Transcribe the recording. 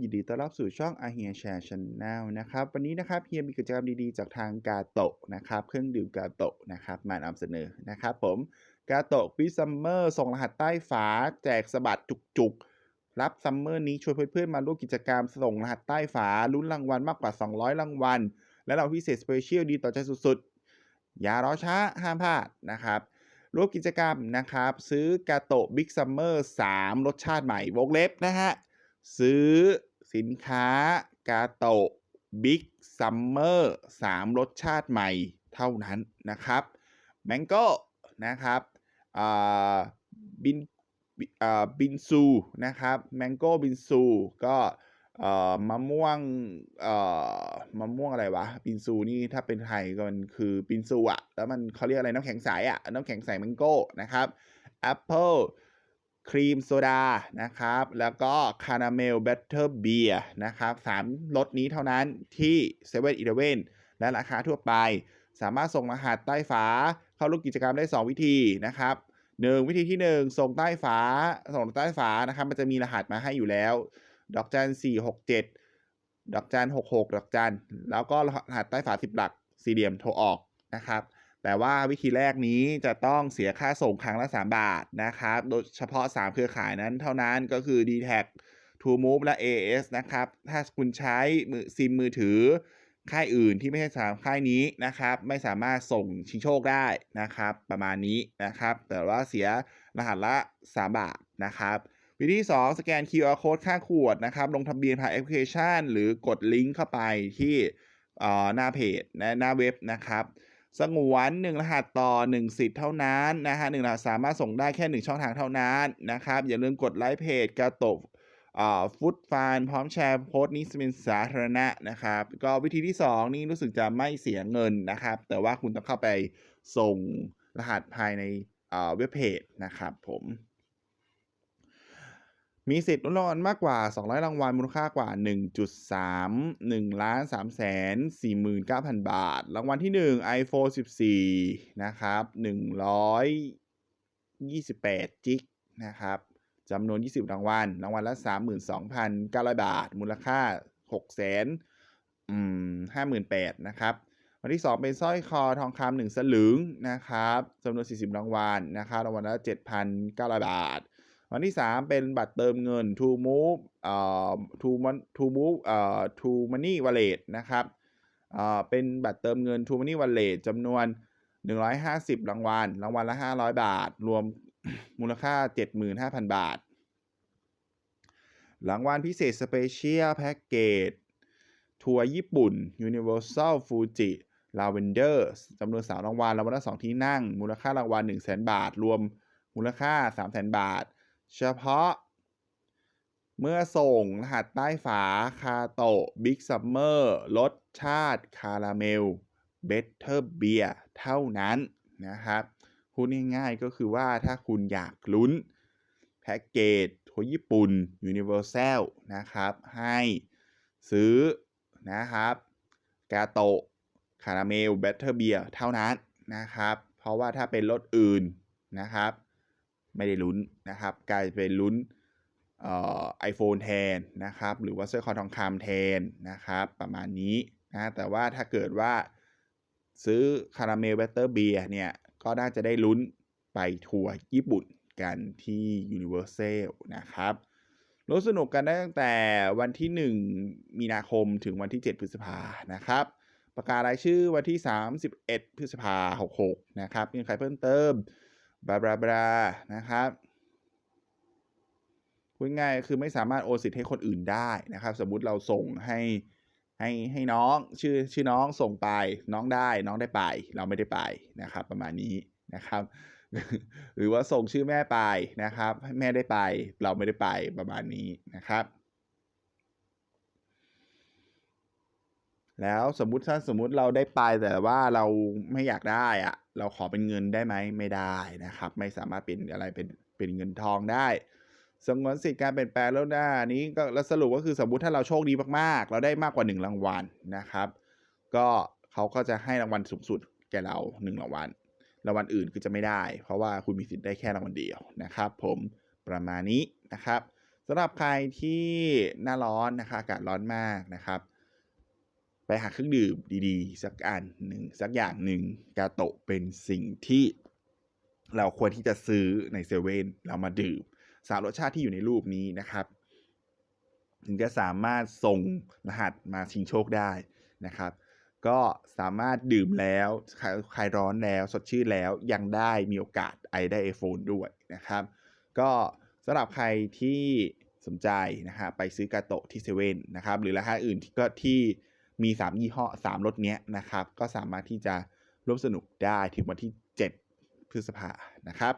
ยินดีต้อนรับสู่ช่อง a h e r Share Channel นะครับ วันนี้นะครับเฮียมีกิจกรรมดีๆ จากทางกาโตะนะครับ เครื่องดื่มกาโตะนะครับ มานำเสนอนะครับผมกาโตะฟิซัมเมอร์ส่งรหัสใต้ฝา แจกสบัดจุกๆ รับซัมเมอร์นี้ชวนเพื่อนๆ มาร่วมกิจกรรมส่งรหัสใต้ฝาลุ้นรางวัลมากกว่า 200 รางวัล และเราพิเศษสเปเชียลดีต่อใจสุดๆ อย่ารอช้าห้ามพลาดนะครับร่วมกิจกรรมนะครับ ซื้อกาโตะบิ๊กซัมเมอร์3รสชาติใหม่วงเล็บนะฮะ ซื้อสินค้ากาโตะบิ๊กซัมเมอร์3รสชาติใหม่เท่านั้นนะครับแมงโก้นะครับบินบินซูนะครับแมงโก้บินซูก็มะม่วงมะม่วงอะไรวะบินซูนี่ถ้าเป็นไทยก็มันคือบินซูอะแล้วมันเขาเรียกอะไรน้ำแข็งใสอะน้ำแข็งใสแมงโก้นะครับแอปเปิล ครีมโซดานะครับ แล้วก็คาราเมลเบตเตอร์เบียร์นะครับสามรสนี้เท่านั้นที่7 e เ e ่ e อและราคาทั่วไป สามารถส่งรหัสใต้ฝา เข้าร่วมกิจกรรมได้ 2 วิธีนะครับ1วิธีที่ 1 ส่งใต้ฝา ส่งใต้ฝานะครับ มันจะมีรหัสมาให้อยู่แล้ว ดอกจัน467ดดอกจัน66ดอกจัน แล้วก็รหัสใต้ฝา10หลักสี่เหลี่ยมโทรออกนะครับ แต่ว่าวิธีแรกนี้จะต้องเสียค่าส่งครั้งละ 3 บาทนะครับ โดยเฉพาะ 3 เครือข่ายนั้นเท่านั้นก็คือ d t แท True Move และ AS นะครับ ถ้าคุณใช้มือซิมมือถือ ค่ายอื่นที่ไม่ใช่สามค่ายนี้นะครับ ไม่สามารถส่งชิงโชคได้นะครับ ประมาณนี้นะครับ แต่ว่าเสียรหัสละ 3 บาทนะครับ วิธี 2 สแกน QR Code ค่าขวดนะครับ ลงทะเบียนผ่านแอปพลิเคชัน หรือกดลิงก์เข้าไปที่หน้าเพจหน้าเว็บนะครับ สงวน1รหัสต่อ 1 สิทธิ์เท่านั้นนะฮะหนึ่งรหัสสามารถส่งได้แค่ 1 ช่องทางเท่านั้นนะครับ อย่าลืมกดไลค์เพจกระตะฟุตฟานพร้อมแชร์โพสต์นี้เป็นสาธารณะนะครับ ก็วิธีที่ 2 นี่รู้สึกจะไม่เสียเงินนะครับ แต่ว่าคุณต้องเข้าไปส่งรหัสภายในเว็บเพจนะครับผม มีสิทธิ์ลุ้นรางวัลมากกว่า 200 รางวัลมูลค่ากว่า 1.3 1ล้าน3แสน49,000 บาท รางวัลที่ 1 iPhone 14 นะครับ 128 จิกนะครับจำนวน 20 รางวัล รางวัลละ 32,900 บาท มูลค่า 6 แสนอืม58,000นะครับวันที่ 2 เป็นสร้อยคอทองคำ1สลึงนะครับจำนวน 40 รางวัลนะครับรางวัลละ 7,900 บาท วันที่ 3 เป็นบัตรเติมเงิน To Move เอ่อ To To Move เอ่อ To Money Wallet นะครับเอ่อเป็นบัตรเติมเงิน To Money Wallet จำนวน 150 รางวัล รางวัลละ 500 บาท รวมมูลค่า 75,000 บาท รางวัลพิเศษสเปเชียลแพ็กเกจทัวร์ญี่ปุ่น Universal Fuji Lavender จำนวน 3 รางวัล รางวัลละ 2 ที่นั่ง มูลค่ารางวัล 100,000 บาท รวมมูลค่า 300,000 บาท เฉพาะ เมื่อส่งรหัสใต้ฝาคาโตะบิ๊กซัมเมอร์รสชาติคาราเมลเบเตอร์เบียเท่านั้นนะครับพูดง่ายๆก็คือว่าถ้าคุณอยากลุ้นแพ็กเกจทัวญี่ปุ่น Universal นะครับ ให้ซื้อนะครับกาโตะคาราเมลเบเตอร์เบียเท่านั้นนะครับ เพราะว่าถ้าเป็นรถอื่นนะครับ ไม่ได้ลุ้นนะครับ กลายเป็นลุ้นเอ่อไอโฟนแทนนะครับ หรือว่าสร้อยคอทองคำแทนนะครับ ประมาณนี้นะแต่ว่าถ้าเกิดว่าซื้อคาราเมลเบเตอร์เบียเนี่ย ก็น่าจะได้ลุ้นไปทัวร์ญี่ปุ่นกันที่ Universal นะครับร่วมสนุกกันได้ตั้งแต่วันที่ 1 มีนาคมถึงวันที่ 7 พฤษภานะครับ ประกาศรายชื่อวันที่ 31 พฤษภา66 นะครับมีใครเพิ่มเติม บลาบลาบลานะครับพูดง่ายคือไม่สามารถโอนสิทธิ์ให้คนอื่นได้นะครับ สมมุติเราส่งให้ให้ให้น้องชื่อชื่อน้องส่งไปน้องได้น้องได้ไป เราไม่ได้ไปนะครับ ประมาณนี้นะครับ หรือว่าส่งชื่อแม่ไปนะครับให้แม่ได้ไป เราไม่ได้ไปประมาณนี้นะครับ แล้วสมมุติถ้าสมมุติเราได้ไปแต่ว่าเราไม่อยากได้อะเราขอเป็นเงินได้ไหมไม่ได้นะครับ ไม่สามารถเป็นอะไรเป็นเป็นเงินทองได้สงวนสิทธิ์การเปลี่ยนแปลงแล้วหน้านี้ก็แล้วสรุปก็คือสมมุติถ้าเราโชคดีมากๆ เราได้มากกว่า 1 รางวัลนะครับ ก็เขาก็จะให้รางวัลสูงสุดแก่เรา 1 รางวัลรางวัลอื่นคือจะไม่ได้ เพราะว่าคุณมีสิทธิ์ได้แค่รางวัลเดียวนะครับ ผมประมาณนี้นะครับสำหรับใครที่หน้าร้อนนะคะอากาศร้อนมากนะครับ ไปหาเครื่องดื่มดีๆ สักอันหนึ่งสักอย่างหนึ่งกาโตะเป็นสิ่งที่เราควรที่จะซื้อในเซเว่นเรามาดื่มสามรสชาติที่อยู่ในรูปนี้นะครับ ถึงจะสามารถส่งรหัสมาชิงโชคได้นะครับ ก็สามารถดื่มแล้วคลายคลายร้อนแล้วสดชื่นแล้วยังได้มีโอกาสไอได้ไอโฟนด้วยนะครับ ก็สำหรับใครที่สนใจนะฮะไปซื้อกาโตะที่เซเว่นนะครับ หรือราคาอื่นที่ก็ที่ มี 3 ยี่ห้อ 3 รถเนี้ยนะครับ ก็สามารถที่จะร่วมสนุกได้ถึงวันที่ 7 พฤษภานะครับ